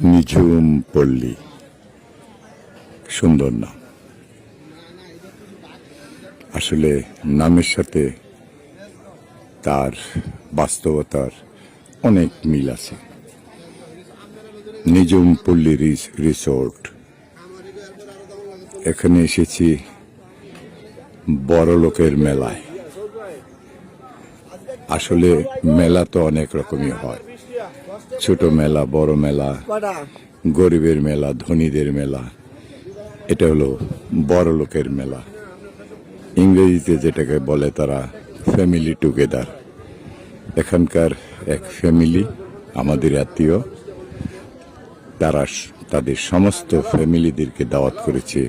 নিঝুম পল্লী। সুন্দর নাম। আসলে নামের সাথে তার বাস্তবতার অনেক মিল আছে। নিঝুম পল্লী রিস- রিসোর্ট। এখানে এসেছি বড় লোকের মেলায়। আসলে মেলা তো অনেক রকমই হয়। ছোট মেলা বড় মেলা গরিবের মেলা ধনীদের মেলা। এটা হলো বড় লোকের মেলা। ইংরেজিতে যেটাকে বলে তারা ফ্যামিলি টুগেদার এখানকার এক ফ্যামিলি আমাদের আত্মীয় তারা তাদের সমস্ত ফ্যামিলিদেরকে দাওয়াত করেছে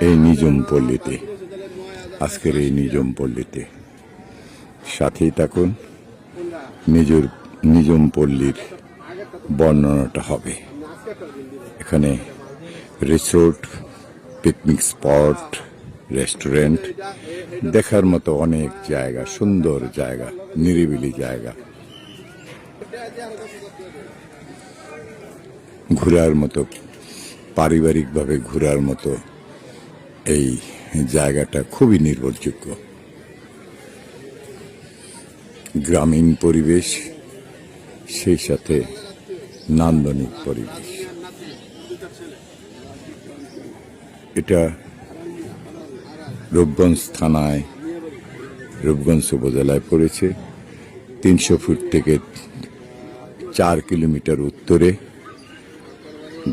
এই নিজম পল্লীতে আজকের এই নিজম পল্লীতে সাথেই থাকুন নিজের নিজম পল্লীর বর্ণনাটা হবে। এখানে রিসোর্ট, পিকনিক স্পট, রেস্টুরেন্ট, দেখার মতো অনেক জায়গা, সুন্দর জায়গা, নিরিবিলি জায়গা। ঘোরার মতো, পারিবারিকভাবে ঘোরার মতো এই জায়গাটা খুবই নির্ভরযোগ্য। গ্রামীণ পরিবেশ সেই সাথে নান্দনিক পরিবেশ। এটা রূপগঞ্জ থানায়, রূপগঞ্জ উপজেলায় পড়েছে। তিনশো ফুট থেকে চার কিলোমিটার উত্তরে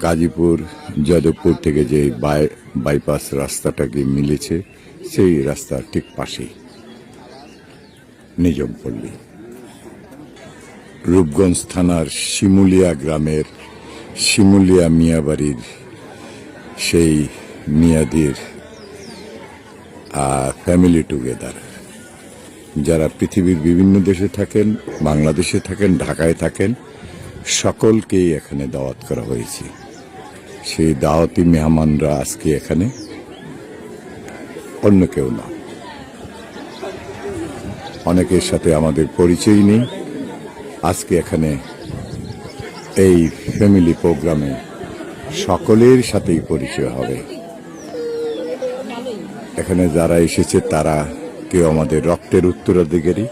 গাজীপুর, যাদবপুর থেকে যে বাই- বাইপাস রাস্তাটাকে মিলেছে, সেই রাস্তার ঠিক পাশেই নিজমপল্লী রূপগঞ্জ থানার শিমুলিয়া গ্রামের শিমুলিয়া মিয়াবাড়ির সেই মিয়াদির ফ্যামিলি টুগেদার যারা পৃথিবীর বিভিন্ন দেশে থাকেন, বাংলাদেশে থাকেন, ঢাকায় থাকেন, সকলকেই এখানে দাওয়াত করা হয়েছে। সেই দাওয়াতি মেহমানরা আজকে এখানে, অন্য কেউ না। অনেকের সাথে আমাদের পরিচয় নেই। আজকে এখানে এই ফ্যামিলি প্রোগ্রামে সকলের সাথেই পরিচয় হবে। এখানে যারা এসেছে, তারা কেউ আমাদের রক্তের উত্তরাধিকারী,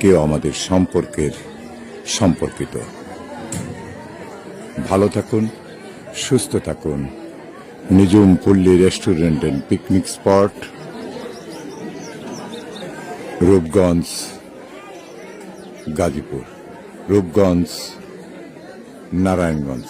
কেউ আমাদের সম্পর্কের সম্পর্কিত। ভালো থাকুন, সুস্থ থাকুন। Nijhum Palli restaurant and picnic spot, Rupganj, Gazipur. Rupganj Narayanganj